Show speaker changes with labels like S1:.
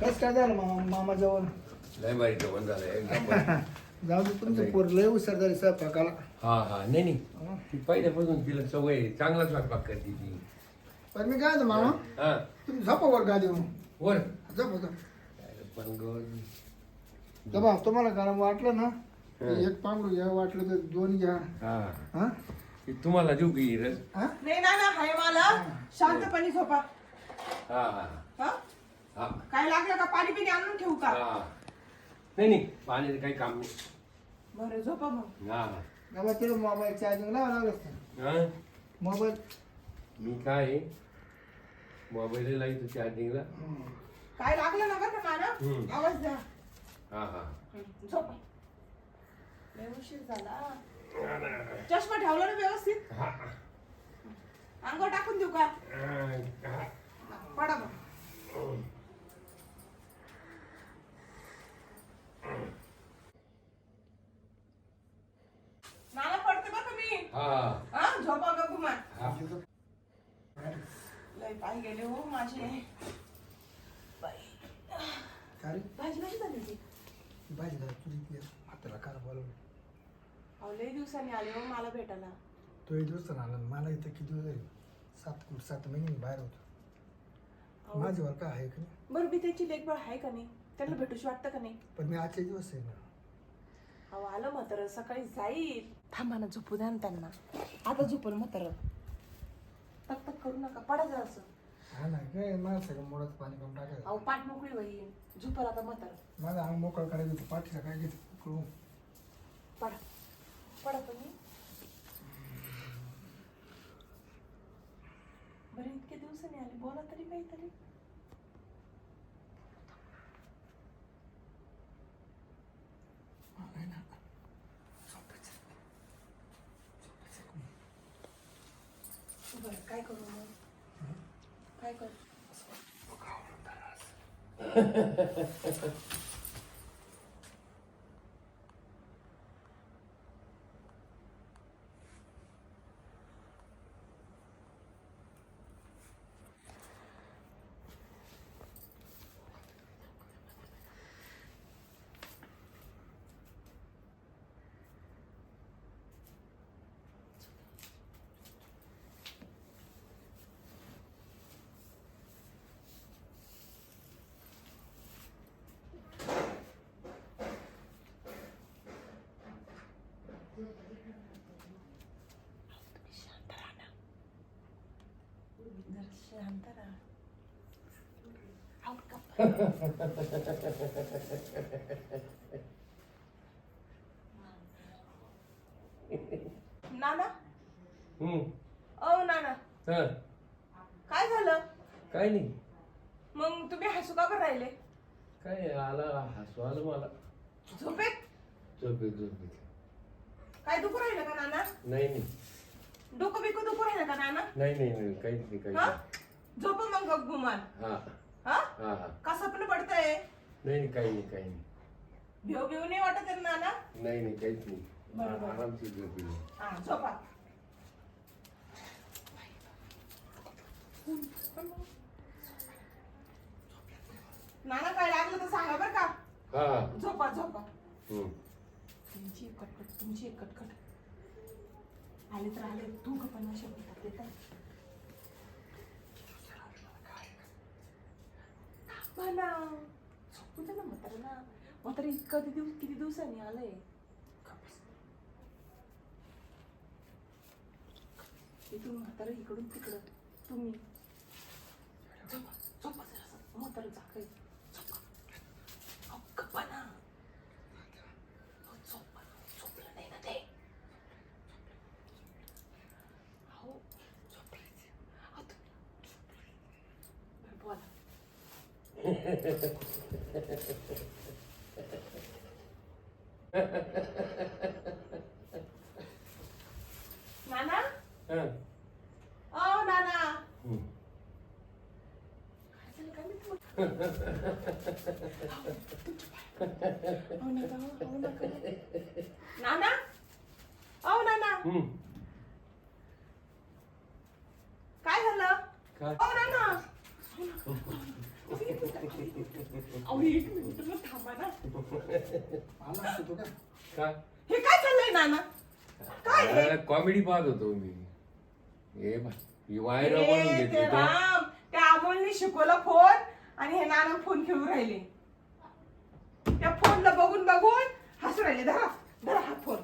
S1: कस काय झालं मामा मामा जवळ
S2: लय भारी जेवण झालं एकदम भारी.
S1: जाऊ दे तुमचं पोर लय हुशार झाली स्वयंपाकाला.
S2: हा हा नाही नाही. ती पहिल्यापासून तिला सवय आहे. चांगला स्वयंपाक करते ती.
S1: पण मी काय म्हणतो मामा?
S2: हा.
S1: तुम्ही झोपा वर गादी
S2: वर?
S1: झोप झोप
S2: पण ग-
S1: जबा तुम्हाला गरम वाटलं ना एक पांगडू घ्या वाटलं तर दोन घ्या.
S2: हा.
S1: हा?
S2: ती तुम्हाला देऊ की रस
S1: हा?
S3: नाही ना ना हाय मला. शांतपणे झोपा.
S2: हा हा.
S3: हा?
S2: हा.
S3: काय लागलं का पाणी पिणी आणून ठेवू का?
S2: हा. नाही नाही पाण्याचं काही काम नाही.
S3: बरं झोपा मग.
S2: हा.
S1: बाबा तिला मोबाईल चार्जिंग लावा लागलं असतं.
S2: हा?
S1: मोबाईल
S2: मी काय मोबाईल लाइट चार्जिंगला
S3: काय लागलं ना बरं का
S2: हम्म.
S3: नाना आवाज द्या.
S2: हा हा.
S3: हम्म, झोपा. लय उशीर झाला. चष्मा ठेवला ना व्यवस्थित?
S2: हा.
S3: अंगावर टाकून देऊ का?
S2: हा.
S3: पडा मग नाना पडते बरं का मी
S2: हा.
S3: हा झोपा का
S2: हा.
S3: लय पाय गेले हो माझे. भाजी भाजी झाली होती.
S1: भाजी घाल तुझी हाताला कार बोलवलं.
S3: अहो लय दिवसांनी आले हो मला भेटायला.
S1: तो एक दिवस आला. मला इथं किती दिवस झाले? सात सात महिने मी बाहेर होतो. माझ्यावर काय आहे का नाही?
S3: बरं मी त्याची लेखबळ आहे का नाही? त्यांना भेटूशी वाटतं का नाही?
S1: पण मी आजचे दिवस आहे ना.
S3: अहो आलं म्हातारं सकाळी जाईल. थांबा ना झोपू द्या ना त्यांना. आता झोपल म्हातारं. तक तक करू नका पडा जरा असं.
S1: हा ना काय मला सगळं मोडाचं पाणी करून टाकायचं.
S3: अहो पाठ मोकळी होईल झोपल आता म्हातारं.
S1: माझं अंग मोकळं करायचं होतं पाठीला काय घेत करू
S3: पडा पडा तुम्ही. बरं इतके दिवसांनी आले बोला तरी काहीतरी बरं काय करू मग काय करू नाना
S2: हम्म.
S3: ओ नाना.
S2: हा.
S3: काय झालं?
S2: काय नाही.
S3: मग तुम्ही हसू का बरं राहिले?
S2: काय आला हसू आलं मला.
S3: झोपेत?
S2: झोपेत झोपेत.
S3: काय दुखू राहिलं का नाना?
S2: नाही नाही.
S3: डोकं बिकू दुखू राहिलं का नाना?
S2: नाही नाही नाही काहीच नाही काहीच
S3: हा? झोप मग गप गुमान
S2: हा.
S3: हा?
S2: हा हा.
S3: कसं पण पडतंय?
S2: नाही नाही काही नाही काही नाही.
S3: भिव भिव नाही वाटत आहे ना नाना?
S2: नाही नाही काहीच नाही. आरामशीर झोपेल
S3: हा झोपा. नाना काय लागलं तर सांगा बरं का?
S2: हा हा.
S3: झोपा झोपा.
S2: हम्म.
S3: तुमची एक कटकट. आले तर आले तू पण अशा होतात ते ना. झोपू दे ना म्हातारा ना इतकं किती दिवस किती दिवसांनी आलंय? इथून म्हातारा इकडून तिकडं. तुम्ही झोपा झोपा जरा म्हातारा झाकाय झोपा अहो, गप्पा ना अहो, झोपा झोपलं नाही ना ते अहो झोपलंच अहो, तुम्ही झोपलं. बरं, बोला नाना
S2: हा.
S3: ओ नाना
S2: हम्म.
S3: काय झालं काय माहिती मग? अहो, नका, अहो, नका. नाना ओ नाना
S2: हम्म.
S3: काय झालं
S2: काय
S3: ओ नाना अहो एक मिनिट मग थांबा ना.
S1: आला असतो तो काय?
S2: का
S3: हे काय चाललंय नाना काय हे?
S2: कॉमेडी पाहत होतो मी. हे
S3: ते
S2: तो
S3: राम त्या अमोलने शिकवलं फोन आणि हे नाना फोन खेळून राहिले. त्या फोनला बघून बघून हसू राहिले. धरा धरा हा फोन.